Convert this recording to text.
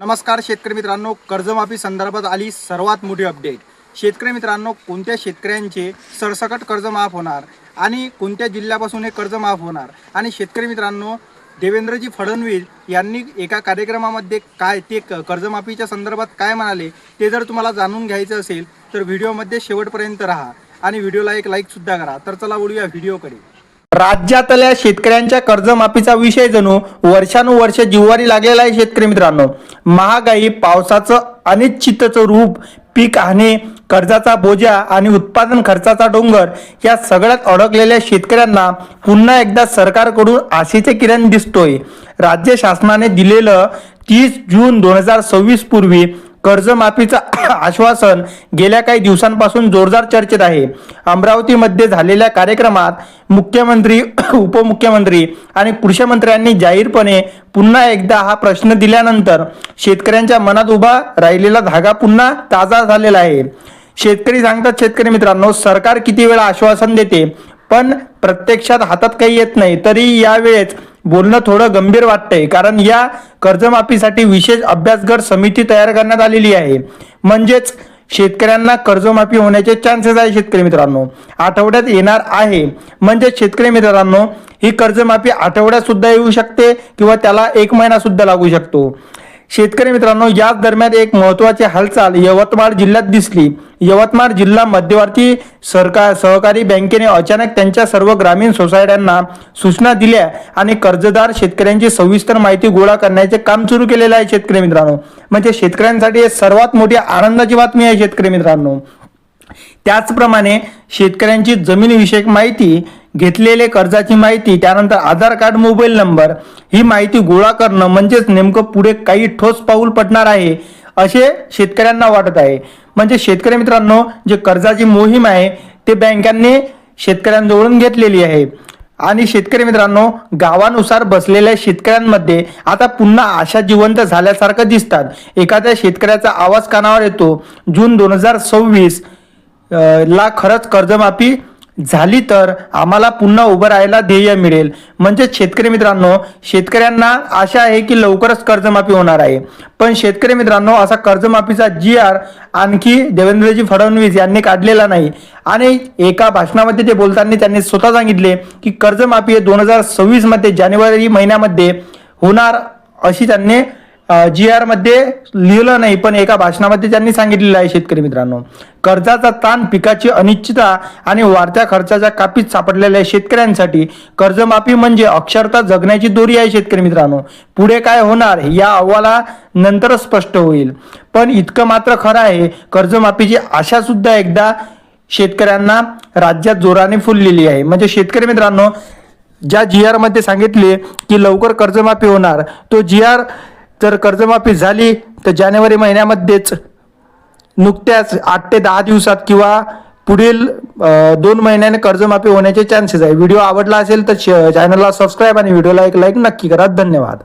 नमस्कार शेतकरी मित्रांनो कर्जमाफी संदर्भात आली सर्वात मोठी अपडेट शेतकरी मित्रांनो कोणत्या शेतकऱ्यांचे सरसकट कर्ज माफ होणार आणि कोणत्या जिल्ह्यापासून हे कर्ज माफ होणार? आणि शेतकरी मित्रांनो देवेंद्रजी फडणवीस यांनी एका कार्यक्रमामध्ये काय ते क- कर्जमाफीच्या संदर्भात काय म्हणाले ते जर तुम्हाला जाणून घ्यायचं असेल तर व्हिडिओमध्ये शेवटपर्यंत राहा आणि व्हिडिओला एक लाईकसुद्धा करा. तर चला बोलूया व्हिडिओकडे राज्यातल्या शेतकऱ्यांच्या कर्जमाफीचा विषय जणू वर्षानुवर्ष जिव्हारी लागलेला आहे शेतकरी मित्रांनो. महागाई पावसाचं अनिश्चितचं रूप पीक हानी कर्जाचा बोजा आणि उत्पादन खर्चाचा डोंगर या सगळ्यात अडकलेल्या शेतकऱ्यांना पुन्हा एकदा सरकारकडून आशेचे किरण दिसतोय. राज्य शासनाने दिलेलं तीस जून दोन हजार सव्वीस पूर्वी कर्जमाफीचं आश्वासन गेल्या काही दिवसांपासून जोरदार चर्चेत आहे. अमरावतीमध्ये झालेल्या कार्यक्रमात मुख्यमंत्री उपमुख्यमंत्री आणि कृषीमंत्र्यांनी जाहीरपणे पुन्हा एकदा हा प्रश्न दिल्यानंतर शेतकऱ्यांच्या मनात उभा राहिलेला धागा पुन्हा ताजा झालेला आहे. शेतकरी सांगतात शेतकरी मित्रांनो सरकार किती वेळा आश्वासन देते पण प्रत्यक्षात हातात काही येत नाही. तरी यावेळेस बोलणं थोडं गंभीर वाटतंय. कारण या कर्जमाफीसाठी विशेष अभ्यासगट समिती तयार करण्यात आलेली आहे. म्हणजेच शेतकऱ्यांना कर्जमाफी होण्याचे चान्सेस आहे शेतकरी मित्रांनो. आठवड्यात येणार आहे. म्हणजे शेतकरी मित्रांनो ही कर्जमाफी आठवड्यात सुद्धा येऊ शकते किंवा त्याला एक महिना सुद्धा लागू शकतो. शेतकरी मित्रांनो याच दरम्यान एक महत्वाची हालचाल यवतमाळ जिल्ह्यात दिसली. यवतमाळ जिल्हा मध्यवर्ती सरकार सहकारी बँकेने अचानक त्यांच्या सर्व ग्रामीण सोसायट्यांना सूचना दिल्या आणि कर्जदार शेतकऱ्यांची सविस्तर माहिती गोळा करण्याचे काम सुरू केलेलं आहे शेतकरी मित्रांनो. म्हणजे शेतकऱ्यांसाठी हे सर्वात मोठी आनंदाची बातमी आहे शेतकरी मित्रांनो. त्याचप्रमाणे शेतकऱ्यांची जमीनविषयक माहिती घेतलेले कर्जाची माहिती त्यानंतर आधार कार्ड मोबाईल नंबर ही माहिती गोळा करणं म्हणजेच नेमकं पुढे काही ठोस पाऊल पडणार आहे असे शेतकऱ्यांना वाटत आहे. म्हणजे शेतकरी मित्रांनो जे कर्जाची मोहीम आहे ते बँकांनी शेतकऱ्यांजवळून घेतलेली आहे. आणि शेतकरी मित्रांनो गावानुसार बसलेल्या शेतकऱ्यांमध्ये आता पुन्हा आशा जिवंत झाल्यासारखं दिसतात. एखाद्या शेतकऱ्याचा आवाज कानावर येतो जून दोन हजार सव्वीस ला खरंच कर्जमाफी झाली तर आम्हाला पुन्हा उभं राहायला ध्येय मिळेल. म्हणजे शेतकरी मित्रांनो शेतकऱ्यांना आशा आहे की लवकरच कर्जमाफी होणार आहे. पण शेतकरी मित्रांनो असा कर्जमाफीचा जी आर आणखी देवेंद्रजी फडणवीस यांनी काढलेला नाही. आणि एका भाषणामध्ये ते बोलताना त्यांनी स्वतः सांगितले की कर्जमाफी दोन हजार सव्वीसमध्ये जानेवारी महिन्यामध्ये होणार अशी त्यांनी जी आरमध्ये लिहिलं नाही पण एका भाषणामध्ये त्यांनी सांगितलेलं आहे शेतकरी मित्रांनो. कर्जाचा ताण पिकाची अनिश्चितता आणि वाढत्या खर्चाच्या कापीत सापडलेल्या शेतकऱ्यांसाठी कर्जमाफी म्हणजे अक्षरता जगण्याची दोरी आहे शेतकरी मित्रांनो. पुढे काय होणार या अहवाला नंतरच स्पष्ट होईल. पण इतकं मात्र खरं आहे कर्जमाफीची आशा सुद्धा एकदा शेतकऱ्यांना राज्यात जोराने फुललेली आहे. म्हणजे शेतकरी मित्रांनो ज्या जी आरमध्ये सांगितले की लवकर कर्जमाफी होणार तो जी आर जर कर्जमाफी झाली तर जानेवारी महिन्यामध्येच नुकत्याच आठ ते दहा दिवसात किंवा पुढील दोन महिन्याने कर्जमाफी होण्याचे चान्सेस आहे. व्हिडिओ आवडला असेल तर चॅनलला सबस्क्राईब आणि व्हिडिओला एक लाईक नक्की करा. धन्यवाद.